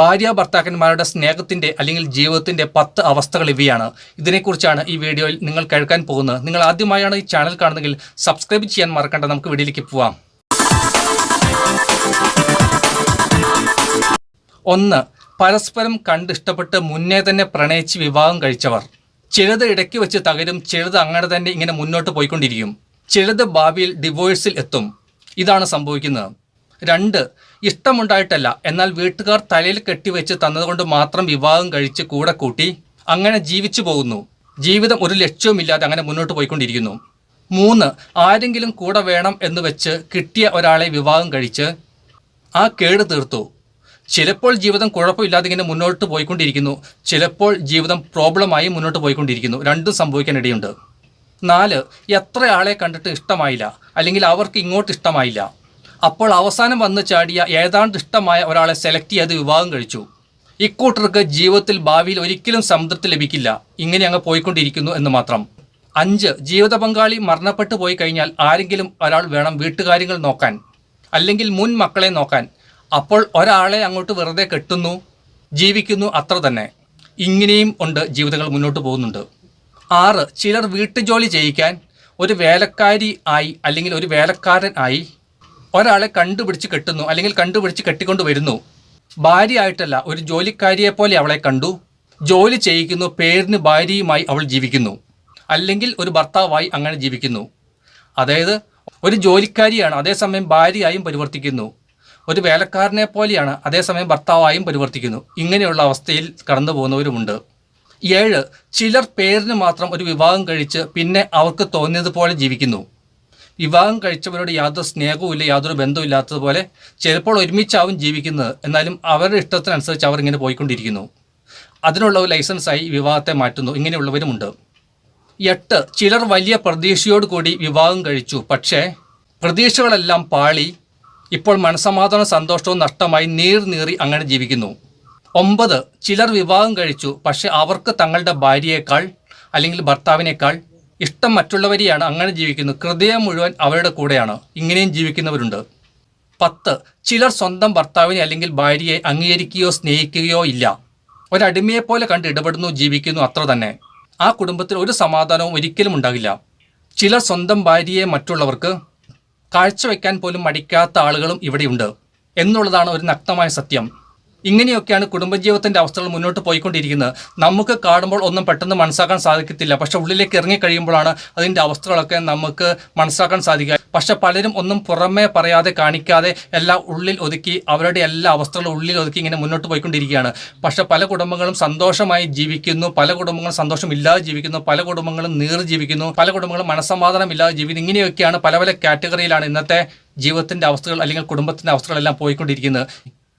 ഭാര്യ ഭർത്താക്കന്മാരുടെ സ്നേഹത്തിന്റെ അല്ലെങ്കിൽ ജീവിതത്തിന്റെ പത്ത് അവസ്ഥകൾ ഇവയാണ്. ഇതിനെക്കുറിച്ചാണ് ഈ വീഡിയോയിൽ നിങ്ങൾ കേൾക്കാൻ പോകുന്നത്. നിങ്ങൾ ആദ്യമായാണ് ഈ ചാനൽ കാണുന്നതെങ്കിൽ സബ്സ്ക്രൈബ് ചെയ്യാൻ മറക്കണ്ട. നമുക്ക് വീഡിയോയിലേക്ക് പോവാം. ഒന്ന് പരസ്പരം കണ്ടിഷ്ടപ്പെട്ട് മുന്നേ തന്നെ പ്രണയിച്ച് വിവാഹം കഴിച്ചവർ. ചിലത് ഇടയ്ക്ക് വെച്ച് തകരും ചിലത് അങ്ങനെ തന്നെ ഇങ്ങനെ മുന്നോട്ട് പോയിക്കൊണ്ടിരിക്കും. ചിലത് ഭാവിയിൽ ഡിവോഴ്സിൽ എത്തും. ഇതാണ് സംഭവിക്കുന്നത്. രണ്ട് ഇഷ്ടമുണ്ടായിട്ടല്ല. എന്നാൽ വീട്ടുകാർ തലയിൽ കെട്ടിവെച്ച് തന്നതുകൊണ്ട് മാത്രം വിവാഹം കഴിച്ച് കൂടെ കൂട്ടി അങ്ങനെ ജീവിച്ചു പോകുന്നു. ജീവിതം ഒരു ലക്ഷ്യവുമില്ലാതെ അങ്ങനെ മുന്നോട്ട് പോയിക്കൊണ്ടിരിക്കുന്നു. മൂന്ന് ആരെങ്കിലും കൂടെ വേണം എന്ന് വെച്ച് കിട്ടിയ ഒരാളെ വിവാഹം കഴിച്ച് ആ കേട് തീർത്തു. ചിലപ്പോൾ ജീവിതം കുഴപ്പമില്ലാതെ ഇങ്ങനെ മുന്നോട്ട് പോയിക്കൊണ്ടിരിക്കുന്നു. ചിലപ്പോൾ ജീവിതം പ്രോബ്ലമായി മുന്നോട്ട് പോയിക്കൊണ്ടിരിക്കുന്നു. രണ്ടും സംഭവിക്കാനിടയുണ്ട്. നാല് എത്ര ആളെ കണ്ടിട്ട് ഇഷ്ടമായില്ല? അല്ലെങ്കിൽ അവർക്ക് ഇങ്ങോട്ട് ഇഷ്ടമായില്ല? അപ്പോൾ അവസാനം വന്ന് ചാടിയ ഏതാണ്ട് ഇഷ്ടമായ ഒരാളെ സെലക്ട് ചെയ്ത് വിവാഹം കഴിച്ചു. ഇക്കൂട്ടർക്ക് ജീവിതത്തിൽ ഭാവിയിൽ ഒരിക്കലും സംതൃപ്തി ലഭിക്കില്ല. ഇങ്ങനെ അങ്ങ് പോയിക്കൊണ്ടിരിക്കുന്നു എന്ന് മാത്രം. അഞ്ച് ജീവിത പങ്കാളി മരണപ്പെട്ടു പോയി കഴിഞ്ഞാൽ ആരെങ്കിലും ഒരാൾ വേണം വീട്ടുകാര്യങ്ങൾ നോക്കാൻ. അല്ലെങ്കിൽ മുൻ മക്കളെ നോക്കാൻ. അപ്പോൾ ഒരാളെ അങ്ങോട്ട് വെറുതെ കെട്ടുന്നു ജീവിക്കുന്നു അത്ര തന്നെ. ഇങ്ങനെയും ഉണ്ട് ജീവിതങ്ങൾ മുന്നോട്ട് പോകുന്നുണ്ട്. ആറ് ചിലർ വീട്ടുജോലി ചെയ്യിക്കാൻ ഒരു വേലക്കാരി ആയി അല്ലെങ്കിൽ ഒരു വേലക്കാരൻ ആയി ഒരാളെ കണ്ടുപിടിച്ച് കെട്ടുന്നു അല്ലെങ്കിൽ കണ്ടുപിടിച്ച് കെട്ടിക്കൊണ്ട് വരുന്നു. ഭാര്യയായിട്ടല്ല ഒരു ജോലിക്കാരിയെ പോലെ അവളെ കണ്ടു. ജോലി ചെയ്യിക്കുന്നു പേരിന് ഭാര്യയുമായി അവൾ ജീവിക്കുന്നു. അല്ലെങ്കിൽ ഒരു ഭർത്താവായി അങ്ങനെ ജീവിക്കുന്നു. അതായത് ഒരു ജോലിക്കാരിയാണ് അതേസമയം ഭാര്യയായും പരിവർത്തിക്കുന്നു. ഒരു വേലക്കാരനെ പോലെയാണ് അതേസമയം ഭർത്താവായും പരിവർത്തിക്കുന്നു. ഇങ്ങനെയുള്ള അവസ്ഥയിൽ കടന്നു പോകുന്നവരുമുണ്ട് ഏഴ് ചിലർ പേരിന് മാത്രം ഒരു വിവാഹം കഴിച്ച് പിന്നെ അവർക്ക് തോന്നിയതുപോലെ ജീവിക്കുന്നു. വിവാഹം കഴിച്ചവരോട് യാതൊരു സ്നേഹവുമില്ല യാതൊരു ബന്ധവുമില്ലാത്തതുപോലെ ചിലപ്പോൾ ഒരുമിച്ചാവും ജീവിക്കുന്നത്. എന്നാലും അവരുടെ ഇഷ്ടത്തിനനുസരിച്ച് അവർ ഇങ്ങനെ പോയിക്കൊണ്ടിരിക്കുന്നു. അതിനുള്ള ഒരു ലൈസൻസായി വിവാഹത്തെ മാറ്റുന്നു. ഇങ്ങനെയുള്ളവരുമുണ്ട്. എട്ട്. ചിലർ വലിയ പ്രതീക്ഷയോട് കൂടി വിവാഹം കഴിച്ചു. പക്ഷേ പ്രതീക്ഷകളെല്ലാം പാളി. ഇപ്പോൾ മനസമാധാനവും സന്തോഷവും നഷ്ടമായി നീർ നീറി അങ്ങനെ ജീവിക്കുന്നു. ഒമ്പത്. ചിലർ വിവാഹം കഴിച്ചു. പക്ഷെ അവർക്ക് തങ്ങളുടെ ഭാര്യയേക്കാൾ അല്ലെങ്കിൽ ഭർത്താവിനേക്കാൾ ഇഷ്ടം മറ്റുള്ളവരെയാണ് അങ്ങനെ ജീവിക്കുന്നു. ഹൃദയം മുഴുവൻ അവരുടെ കൂടെയാണ്. ഇങ്ങനെയും ജീവിക്കുന്നവരുണ്ട്. പത്ത്. ചിലർ സ്വന്തം ഭർത്താവിനെ അല്ലെങ്കിൽ ഭാര്യയെ അംഗീകരിക്കുകയോ സ്നേഹിക്കുകയോ ഇല്ല. ഒരടിമയെപ്പോലെ കണ്ട് ഇടപെടുന്നു ജീവിക്കുന്നു അത്ര തന്നെ. ആ കുടുംബത്തിൽ ഒരു സമാധാനവും ഒരിക്കലും ഉണ്ടാകില്ല. ചിലർ സ്വന്തം ഭാര്യയെ മറ്റുള്ളവർക്ക് കാഴ്ചവെക്കാൻ പോലും മടിക്കാത്ത ആളുകളും ഇവിടെയുണ്ട്. എന്നുള്ളതാണ് ഒരു നഗ്നമായ സത്യം. ഇങ്ങനെയൊക്കെയാണ് കുടുംബജീവിതത്തിന്റെ അവസ്ഥകൾ മുന്നോട്ട് പോയിക്കൊണ്ടിരിക്കുന്നത്. നമുക്ക് കാണുമ്പോൾ ഒന്നും പെട്ടെന്ന് മനസ്സിലാക്കാൻ സാധിക്കത്തില്ല. പക്ഷെ ഉള്ളിലേക്ക് ഇറങ്ങി കഴിയുമ്പോഴാണ് അതിന്റെ അവസ്ഥകളൊക്കെ നമുക്ക് മനസ്സിലാക്കാൻ സാധിക്കുക. പക്ഷെ പലരും ഒന്നും പുറമേ പറയാതെ കാണിക്കാതെ എല്ലാം ഉള്ളിൽ ഒതുക്കി അവരുടെ എല്ലാ അവസ്ഥകളും ഉള്ളിൽ ഒതുക്കി ഇങ്ങനെ മുന്നോട്ട് പോയിക്കൊണ്ടിരിക്കുകയാണ്. പക്ഷെ പല കുടുംബങ്ങളും സന്തോഷമായി ജീവിക്കുന്നു. പല കുടുംബങ്ങളും സന്തോഷമില്ലാതെ ജീവിക്കുന്നു. പല കുടുംബങ്ങളും നീർ ജീവിക്കുന്നു. പല കുടുംബങ്ങളും മനസ്സമാധാനമില്ലാതെ ജീവിക്കുന്നു. ഇങ്ങനെയൊക്കെയാണ് പല പല കാറ്റഗറിയിലാണ് ഇന്നത്തെ ജീവിതത്തിന്റെ അവസ്ഥകൾ അല്ലെങ്കിൽ കുടുംബത്തിന്റെ അവസ്ഥകളെല്ലാം പോയിക്കൊണ്ടിരിക്കുന്നത്.